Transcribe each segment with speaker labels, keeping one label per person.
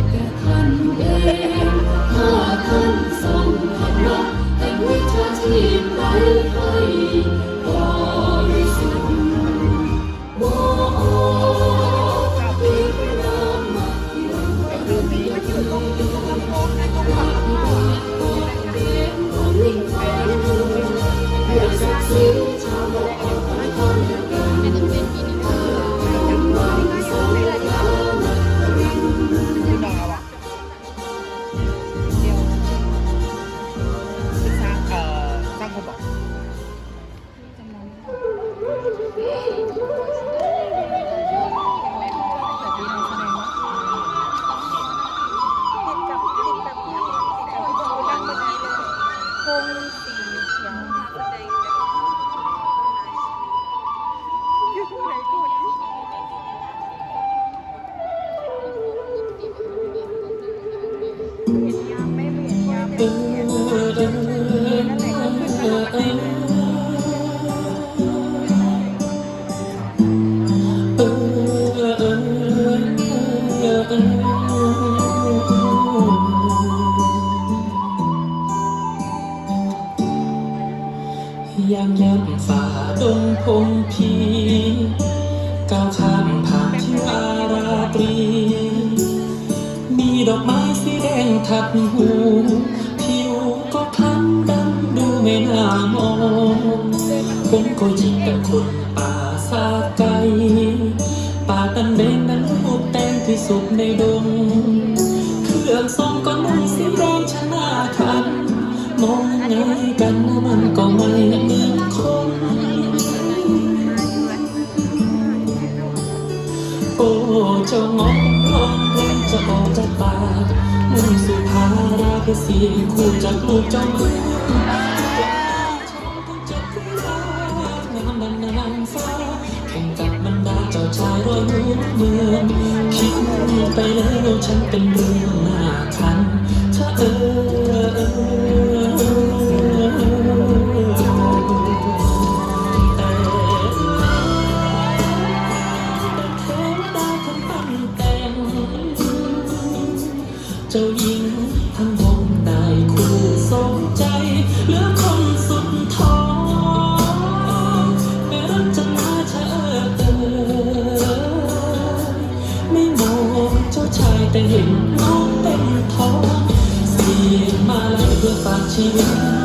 Speaker 1: จ
Speaker 2: ยา
Speaker 3: มยาม
Speaker 4: ฝ่าดงพงพี สีแดงทับหูผิวก็คล้ำดำดูไม่น่ามองผมก็ยิ่งกับคนป่าซาไกป่าตันเบงนั้นรูปแต่งที่สุดในดง เครื่องทรงก็นุ่งสีแดงชนะคันมองไงกันมันก็ไม่เหมือนคนโอ้เจ้าง้องเพลง จะออกจากปากมุ่งสู่ภาราเพสีคู่จากลูกเจ้าเมืองงามดันนางฟ้าแข่งกับบรรดาเจ้าชายร้อยหัวเมืองคิดไปแล้วฉันเป็นเรื่องน่าทันถ้าเอเจ้า หญิงทั้งวงได้คู่สมใจเหลือคนสุดท้องไม่รักจะมาเธอเอ่ยไม่มองเจ้าชายแต่เห็นน้องเป็นท้องเสียมาแล้วเพื่อฝากชีวิต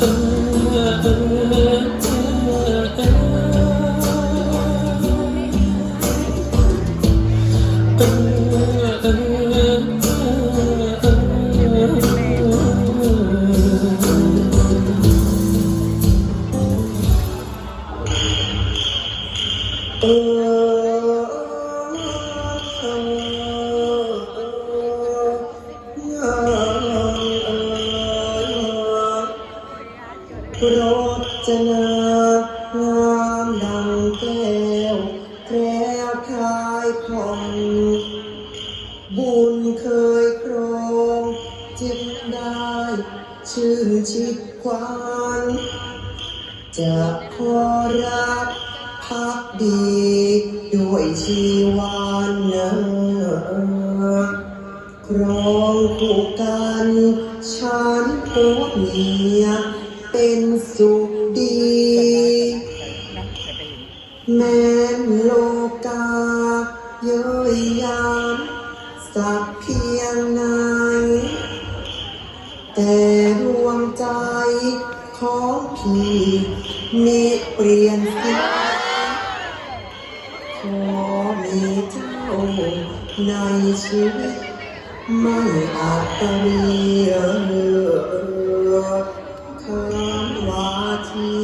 Speaker 4: เออเออเออเออรจนางามดังแก้วแพรวคายผ่องบุญเคยครองจิตได้ ชื่นชิดควานจะขอรักพักดี ด้วยชีวานเนอครองคู่กันฉันผัวเมีย เป็นสุขดี แม้นโลกาเย้ยยามสักเพียงไหนแต่ดวงใจของพี่มีเปลี่ยนสีขอมีเจ้าในชีวิตไม่อาจมีเออคำว่า